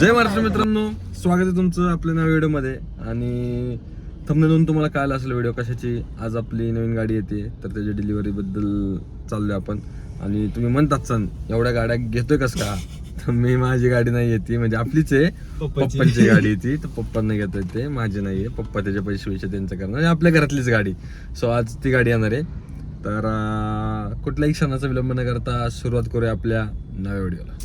जय महाराष्ट्र मित्रांनो. स्वागत आहे तुमचं आपल्या नव्या व्हिडिओमध्ये. आणि थंबनेलून तुम्हाला कळालं असेल व्हिडिओ कशाची? आज आपली नवीन गाडी येते. तर त्याच्या डिलिव्हरीबद्दल चाललोय आपण. आणि तुम्ही म्हणतात सण एवढ्या गाड्या घेतोय कस का? तर मी माझी गाडी नाही येते म्हणजे आपलीच आहे. पप्पाची. गाडी येते. तर पप्पांना घेता येते माझी नाही आहे. पप्पा त्याचे पैसे पैसे त्यांचं करणार. आणि आपल्या घरातलीच गाडी. सो आज ती गाडी येणार आहे. तर कुठल्याही क्षणाचा विलंब न करता सुरुवात करूया आपल्या नव्या व्हिडिओला.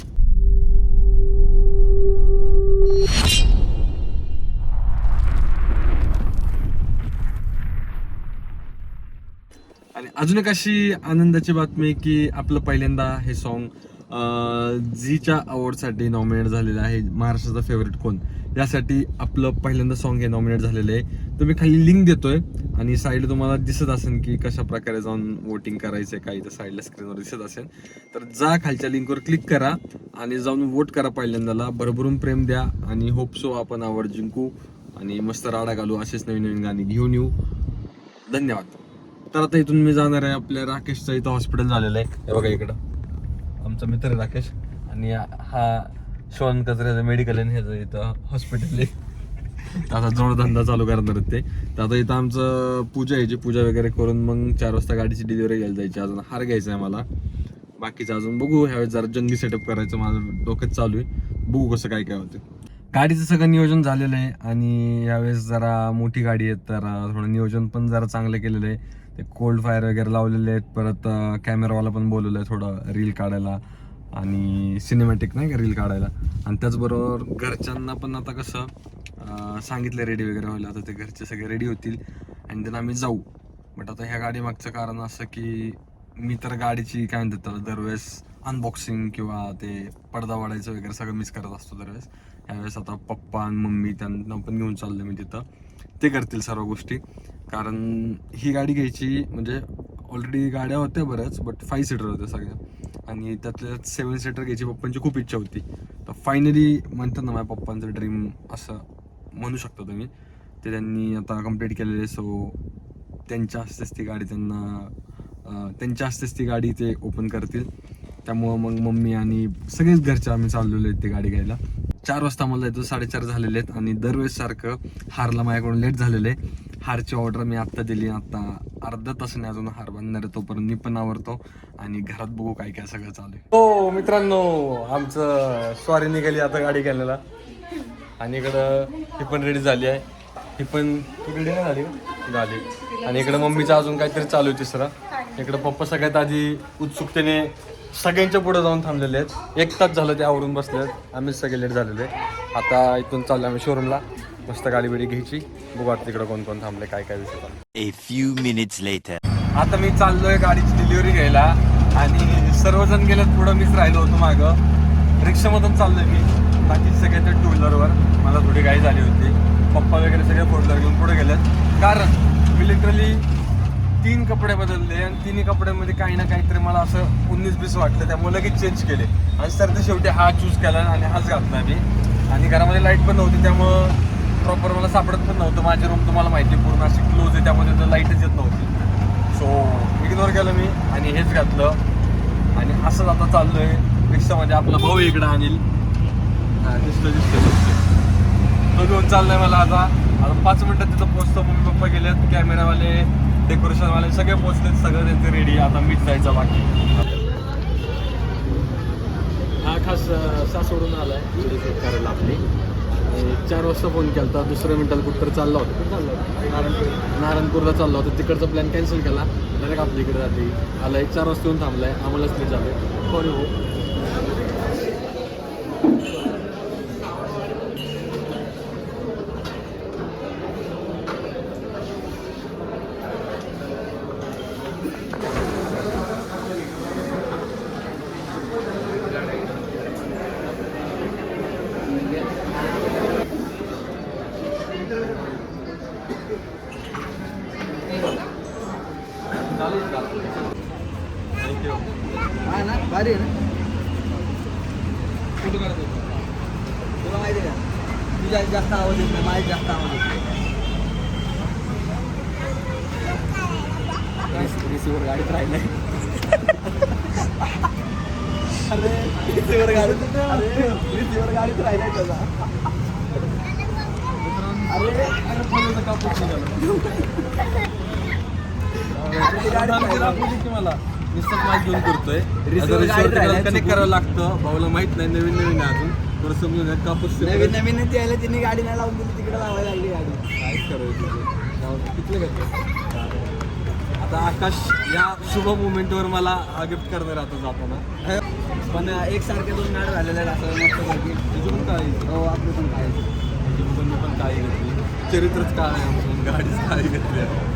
आणि अजून एक अशी आनंदाची बातमी की आपलं पहिल्यांदा हे सॉन्ग झीच्या अवॉर्डसाठी नॉमिनेट झालेलं आहे महाराष्ट्राचा फेवरेट कोण? यासाठी आपलं पहिल्यांदा सॉन्ग हे नॉमिनेट झालेलं आहे. तुम्ही खाली लिंक देतोय आणि साईडला तुम्हाला दिसत असेल की कशा प्रकारे जाऊन वोटिंग करायचं आहे काही तर साईडला स्क्रीनवर दिसत असेल. तर जा खालच्या लिंकवर क्लिक करा आणि जाऊन वोट करा पहिल्यांदाला. भरभरून प्रेम द्या आणि होप सो आपण आवड जिंकू आणि मस्त राडा घालू असेच नवीन नवीन गाणी घेऊन येऊ. धन्यवाद. तर आता इथून मी जाणार आहे आपल्या राकेशचं इथं हॉस्पिटल झालेलं आहे. बघा इकडं. आमचा मित्र आहे राकेश. आणि हा श्वान कचऱ्याचं मेडिकल आहे आणि ह्याचं इथं हॉस्पिटल आहे. तर आता जोडधंदा चालू करणार आहेत ते. तर आता इथं आमचं पूजा यायची पूजा वगैरे करून मग चार वाजता गाडीची डिलिव्हरी घ्यायला जायची. अजून हार घ्यायचा आहे मला बाकीचं अजून बघू. ह्यावेळेस जरा जंगी सेटअप करायचं. माझं डोक्यात चालू आहे. बघू कसं काय काय होतं. गाडीचं सगळं नियोजन झालेलं आहे. आणि यावेळेस जरा मोठी गाडी आहे तर थोडं नियोजन पण जरा चांगलं केलेलं आहे. ते कोल्ड फायर वगैरे लावलेले आहेत. परत कॅमेरावाला पण बोलवलं आहे थोडं रील काढायला आणि सिनेमॅटिक नाही का रील काढायला. आणि त्याचबरोबर घरच्यांना पण आता कसं सांगितलं रेडी वगैरे व्हायला. आता ते घरचे सगळे रेडी होतील आणि त्यांना आम्ही जाऊ. बट आता ह्या गाडी मागचं कारण असं की मी तर गाडीची काय म्हणतात त्याला दरवेळेस अनबॉक्सिंग किंवा ते पडदा वाढायचं वगैरे सगळं मिस करत असतो दरवेळेस. ह्यावेळेस आता पप्पा आणि मम्मी त्यांना पण घेऊन चाललो मी तिथं. ते करतील सर्व गोष्टी. कारण ही गाडी घ्यायची म्हणजे ऑलरेडी गाड्या होत्या बऱ्याच बट फाईव्ह सीटर होत्या सगळ्या. आणि त्यातल्या सेवन सीटर घ्यायची पप्पांची खूप इच्छा होती. तर फायनली म्हणतात ना माझ्या पप्पांचं ड्रीम असं म्हणू शकता तुम्ही. ते त्यांनी आता कंप्लीट केलेले सो त्यांच्या हस्तेच ती गाडी त्यांना त्यांच्या हस्तेच ती गाडी ते ओपन करतील. त्यामुळं मग मम्मी आणि सगळेच घरचे आम्ही चाललेलो आहेत ती गाडी घ्यायला. चार वाजता मला येतो साडेचार झालेले आहेत आणि दरवेळेस सारखं हारला माझ्याकडून लेट झालेलं आहे. हारची ऑर्डर मी आत्ता दिली आत्ता अर्धा तासाने अजून हार बांधणार आहे तोपर्यंत मी पण आवरतो आणि घरात बघू काय काय सगळं चालू आहे. हो मित्रांनो आमचं स्वारी निघाली आता गाडी घ्यायला. आणि इकडं ही पण रेडी झाली आहे. ही पण रेडी नाही झाली झाली. आणि इकडं मम्मीचं अजून काहीतरी चालू आहे तिसरं. इकडं पप्पा सगळ्यात आधी उत्सुकतेने सगळ्यांच्या पुढे जाऊन थांबलेले आहेत. एक तास झालं ते आवरून बसले आहेत आम्हीच सगळे लेट झालेले. आता इथून चाललो आम्ही शोरूमला. मस्त गाडी बिडी घ्यायची. बघू आता तिकडं कोण कोण थांबले काय काय विषय few minutes later. आता मी चाललोय गाडीची डिलिव्हरी घ्यायला. आणि सर्वजण गेलेत पुढं मीच राहिलो होतो मागं. रिक्षामधून चाललोय मी. बाकी सगळे ते टू व्हीलरवर मला थोडी गाडी झाली होती. पप्पा वगैरे सगळे फोर व्हीलर घेऊन पुढे गेलेत. कारण मी लिटरली तीन कपडे बदलले आणि तिन्ही कपड्यांमध्ये काही ना काहीतरी मला असं उन्नीस बीस वाटलं. त्यामुळे लगेच चेंज केले. आणि सर ते शेवटी हा चूज केला आणि हाच घातला मी. आणि घरामध्ये लाइट पण नव्हती त्यामुळं प्रॉपर मला सापडत पण नव्हतं. माझी रूम तुम्हाला माहिती आहे, पूर्ण अशी क्लोज आहे त्यामध्ये तर लाईटच येत नव्हती. सो इग्नोर केलं मी आणि हेच घातलं. आणि असंच आता चाललोय. रिक्षामध्ये म्हणजे आपला भाऊ इकडं आणील हा दिसतं दिसतो दिसतो तो घेऊन चाललाय मला आता. आता पाच मिनटात तिथं पोचतो मम्मी पप्पा गेलेत कॅमेरावाले डेकोरेशनवाले सगळे पोहोचलेत सगळं त्यांचे रेडी आता मीच जायचं बाकी. हा खास सासवडून सोडून आला आहे करायला आपली आणि चार वाजता फोन केला होता दुसऱ्या मिनिटाला कुठं चालला होता चालला होता. नारायणपूर नारायणपूरला चालला होता. तिकडचा प्लॅन कॅन्सल केला. डायरेक्ट आपल्या इकडे जाते एक चार वाजता येऊन थांबलाय. आम्हालाच ते झालं सॉरी हो थँक्यू हा ना भारी आहे ना कुठं करतो तुला माहिती आहे का तुझ्या जास्त आवाज येत नाही जास्त आवाज येत रिसिवर गाडीत राहिलंय. अरे रिसिवर गाडी अरे रिसिवर गाडीत राहिलाय त्याचा. अरे कापूस निघाला मला? नुसतं माझ घेऊन करतोय. गाडीत कनेक्ट. करावं लागतं. भाऊला माहीत नाही नवीन नवीन अजून. थोडं समजून. कापूस नवीन नवीन आले तिने गाडी नाही लावून दिली तिकडे लावायला लागली गाडी. काहीच करायचं. कितलं घेतलं? आता आकाश या शुभ मुमेंटवर मला गिफ्ट करणार आता जाताना. पण एक सारखे दोन गाड्या झालेल्या आहेत असं मस्त पैकी तुझी पण काय? हो आपली पण काय? तुझी पण काय घेतली? चरित्रच काय आहे? आमचं गाडीच काय घेतली? आहे.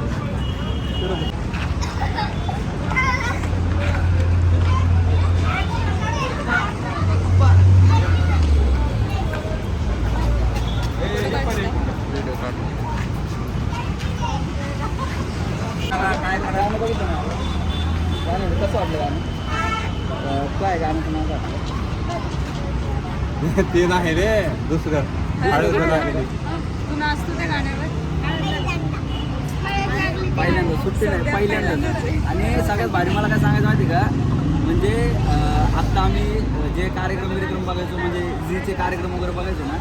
काय गाणं बघितलं ना गाणं कसं वाटलं गाणं काय गाणं काय ते नाही रे दुसरं. हळद लागली. तू नाचतो त्या गाण्यावर. पहिल्यांदा सुट्टी नाही पहिल्यांदा. आणि सगळ्यात भारी मला काय सांगायचं माहिती का? म्हणजे आत्ता आम्ही जे कार्यक्रम बिर्यक्रम बघायचो म्हणजे झीचे कार्यक्रम वगैरे बघायचो ना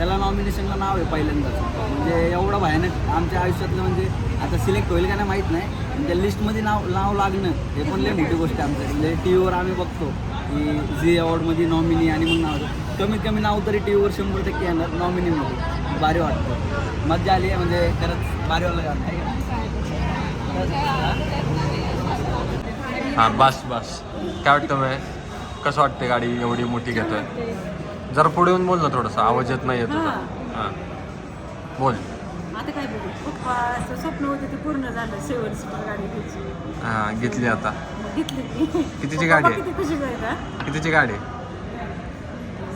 त्याला नॉमिनेशनला नाव आहे पहिल्यांदाच. म्हणजे एवढं भयानक आमच्या आयुष्यातलं म्हणजे आता सिलेक्ट होईल का नाही माहीत नाही. पण त्या लिस्टमध्ये नाव नाव लागणं हे पण लय मोठी गोष्ट आहे आमच्या. टी व्हीवर आम्ही बघतो की झी अवॉर्डमध्ये नॉमिनी आणि मग नाव. कमीत कमी नाव तरी टी व्हीवर शंभर टक्के येणार नॉमिनीमध्ये भारी वाटतं. मजा आली आहे म्हणजे खरंच भारी वाटलं हां बस बस. काय वाटतं मग? कसं वाटते गाडी एवढी मोठी घेतोय? जरा पुढे येऊन बोल ना थोडंसं. आवाज येत नाही येत हां. बोल. आता काय बोलू? पप्पाचं स्वप्न होतं ते पूर्ण झालं शेवट सुपर गाडी घ्यायची हां घेतली आता. मग घेतली. मी कितीची गाडी? आहे? किती खुशी कितीची गाडी? आहे?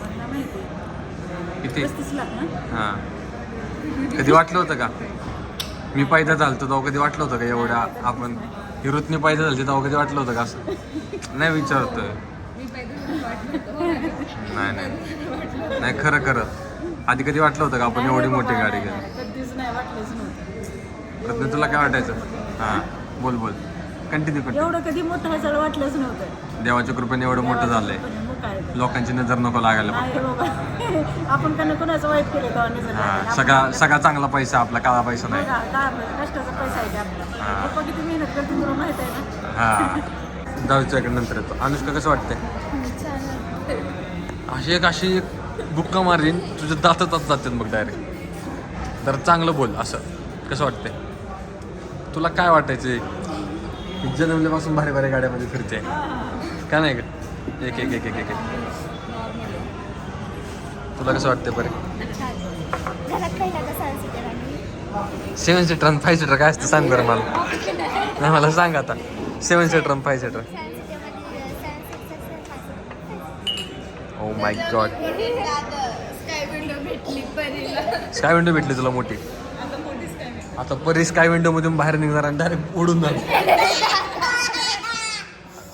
मला माहिती आहे. किती? पस्तीस लाख ना? हां. कधी वाटलं होतं का? मी पैदा झालतो तेव्हा कधी वाटलं होतं का एवढ्या आपण हिरुतनी पैदा झालते तेव्हा कधी वाटलं होतं का असं? नाही विचारतोय. नाही नाही. नाही खरं खरं. आधी कधी वाटलं होतं का आपण एवढी मोठी गाडी घेऊ कधीच नाही वाटलंच नव्हतं. प्रज्ञा तुला काय वाटायचं? हां बोल बोल. कंटिन्यू कंटिन्यू एवढं कधी मोठं व्हायचं वाटलंच नव्हतं. देवाच्या कृपेने एवढं मोठं झालंय. लोकांची नजर नको लागायला आपण त्यांना कोणाचं वाईट केलं. हां सगळा सगळा चांगला पैसा आपला काळा पैसा नाही. कष्टाचा पैसा आहे नंतर येतो. अनुष्का कसं वाटते अशी एक अशी एक बुक्का मारीन तुझ्या दातातच जाते मग डायरेक्ट तर चांगलं बोल असं. कसं वाटतंय? तुला काय वाटायचं जन्मल्यापासून भारी भारी गाड्यामध्ये फिरते का नाही का एक एक एक एक एक तुला कसं वाटतंय बरं? सेवन सीटर आणि फाय सीटर काय असतं सांग बरं मला. नाही मला सांग आता. सेवन सीटर आणि five seater my god sky window भेटली तुला मोठी. आता परी स्काय विंडो मधून बाहेर निघणार आणि डायरेक्ट उडून जाणार.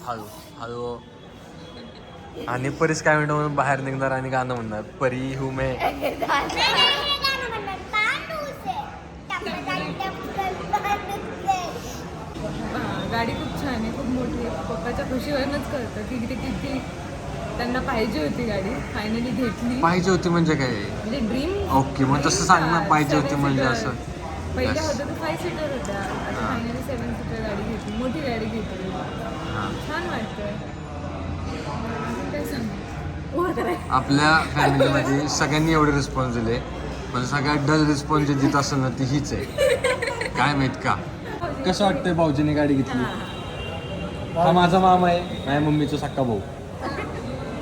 हळू हळू. आणि परी स्काय विंडो मधून बाहेर निघणार आणि गाणं म्हणणार परी हू मे. गाडी खूप छान आहे खूप मोठी आहे. पप्पाच्या खुशीवरनंच कळतं की ते किती त्यांना पाहिजे होती गाडी. फायनली घेतली. पाहिजे होती म्हणजे काय? म्हणजे ड्रीम ओके मग तसं सांग ना पाहिजे होती म्हणजे असं. पहिल्या तर फाईव्ह सीटर होत्या. आता. फायनली सेवन सीटर गाडी घेतली. मोठी गाडी घेतली. छान वाटतंय. आपल्या फॅमिलीमध्ये सगळ्यांनी एवढे रिस्पॉन्स दिले. पण सगळ्यात डल रिस्पॉन्स जे देत असेल ना ती हीच आहे. काय माहीत का? कसं वाटतंय भाऊजीने गाडी घेतली? हा माझा मामा आहे माझ्या मम्मीचा सक्का भाऊ.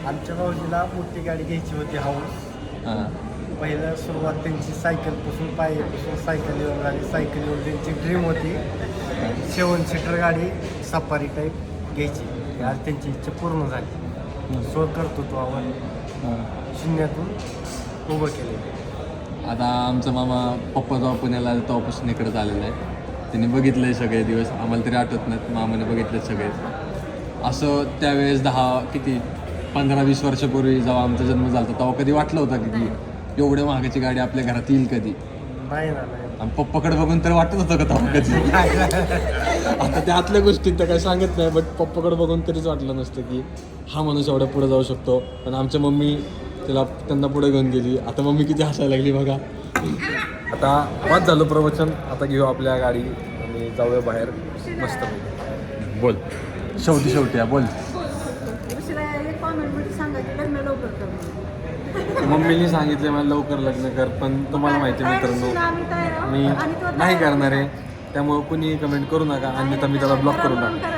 आमच्या भाऊजीला मोठी गाडी घ्यायची होती हाऊस. हां. पहिलं सुरुवात त्यांची सायकलपासून पायपासून सायकलीवर झाली सायकलीवर त्यांची ड्रीम होती. सेवन सीटर गाडी सफारी टाईप घ्यायची. आज त्यांची इच्छा पूर्ण झाली. स्व कर्तृत्वावर शून्यातून उभं केले आता आमचा मामा पप्पा जेव्हा पुण्याला आला तेव्हापासून इकडे आलेला आहे. त्यांनी बघितलंय सगळे दिवस. आम्हाला तरी आठवत नाहीत मामाने बघितले सगळे. असं त्यावेळेस दहा किती पंधरा वीस वर्षापूर्वी जेव्हा आमचा जन्म झाला होता, तेव्हा कधी वाटलं होतं की की एवढ्या महागाची गाडी आपल्या घरात येईल कधी? नाही ना नाही. आणि पप्पाकडे बघून तर वाटत होतं का तेव्हा कधी? आता त्या आतल्या गोष्टी तर काही सांगत नाही बट पप्पाकडे बघून तरीच वाटलं नसतं की हा माणूस एवढ्या पुढे जाऊ शकतो. पण आमच्या मम्मी त्याला त्यांना पुढे घेऊन गेली. आता मम्मी किती हसायला लागली बघा. आता वाद झालं प्रवचन आता घेऊ आपल्या गाडी आणि जाऊया बाहेर. मस्त. बोल. शेवटी शेवटी बोल मम्मीने सांगितले मला लवकर लग्न कर पण तुम्हाला माहिती मित्रांनो मी नाही करणार आहे. त्यामुळे कुणी कमेंट करू नका. अन्यथा मी त्याला ब्लॉक करू नका.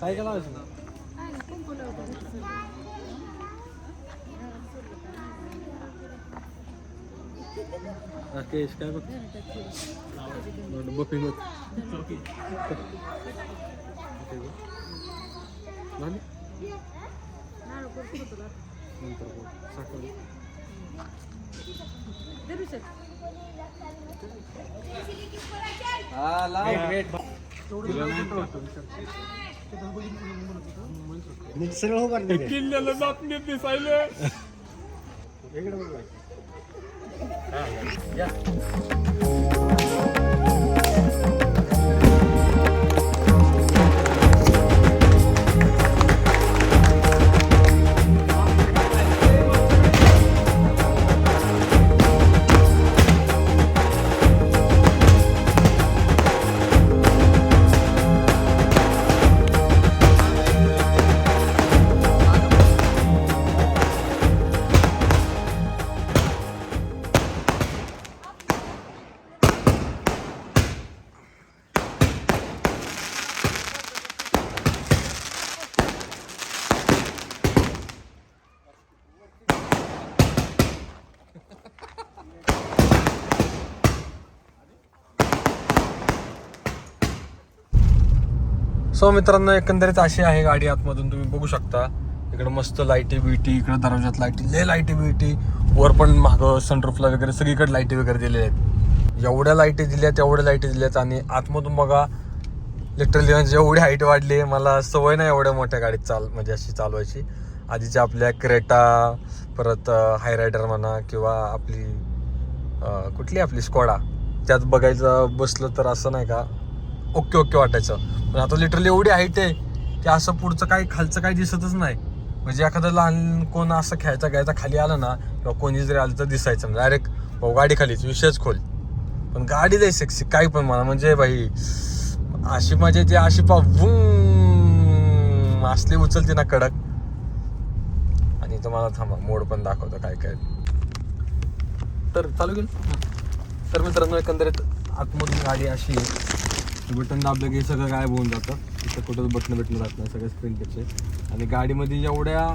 काय केला राकेश काय बघ बफिंग होत झाली? नंतर बोल. सकाळी. नीट सरळ उभा राहा. किल्ल्याला जात दिसायले. इकडे बघ सो मित्रांनो एकंदरीत अशी आहे गाडी आतमधून. तुम्ही बघू शकता. इकडे मस्त लाईटी बिटी इकडे दरवाजात लाईटी लय लाईटी बिटी वर पण माग सनरूफला वगैरे सगळीकडे लाईटी वगैरे दिलेल्या आहेत. एवढ्या लाईटी दिल्यात एवढ्या लाईटी दिल्यात. आणि आतमधून बघा लिटरली म्हणजे एवढी हाईट वाढली मला सवय नाही एवढ्या मोठ्या गाडीत चाल म्हणजे अशी चालवायची. आधीच्या आपल्या क्रेटा परत हाय रायडर म्हणा किंवा आपली कुठली आपली स्कॉडा त्यात बघायचं बसलं तर असं नाही का ओके ओके वाटायचं. पण आता लिटरली एवढी हाईट आहे की असं पुढचं काही खालचं काही दिसतच नाही. म्हणजे एखादं लहान कोण असं खेळायचा घ्यायचा खाली आलं ना किंवा कोणी जरी आलं तर दिसायचं डायरेक्ट भाऊ गाडी खालीच विषयच खोल. पण गाडी लय सेक्सी काही पण मला म्हणजे भाई अशी म्हणजे ती अशी पा असली उचलते ना कडक. आणि तुम्हाला थांबा मोड पण दाखवतो काय काय. तर चालू गेल तर मित्रांनो एकंदरीत आतमधून गाडी अशी बटन दाबलं की सगळं गायब होऊन जातं. तिथं कुठं बटन भेटलं राहत नाही सगळे स्क्रीन टचचे आणि गाडीमध्ये एवढ्या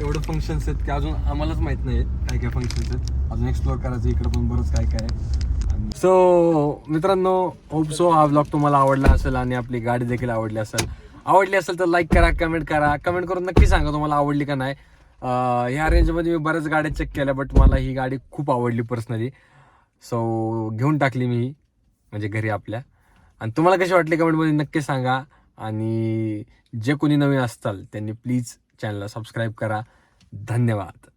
एवढं फंक्शन्स आहेत की अजून आम्हालाच माहीत नाही आहेत काय काय फंक्शन्स आहेत. अजून एक्सप्लोअर करायचं इकडं पण बरंच काय काय आहे. सो मित्रांनो होप सो हा ब्लॉग तुम्हाला आवडला असेल आणि आपली गाडी देखील आवडली असेल. आवडली असेल तर लाईक करा कमेंट करा. कमेंट करून नक्की सांगा तुम्हाला आवडली का नाही. ह्या रेंजमध्ये मी बऱ्याच गाड्या चेक केल्या बट मला ही गाडी खूप आवडली पर्सनली सो घेऊन टाकली मी ही, म्हणजे घरी आपल्या. आणि तुम्हाला कशी वाटली कमेंटमध्ये नक्की सांगा. आणि जे कोणी नवीन असताल त्यांनी प्लीज चॅनलला सबस्क्राईब करा. धन्यवाद.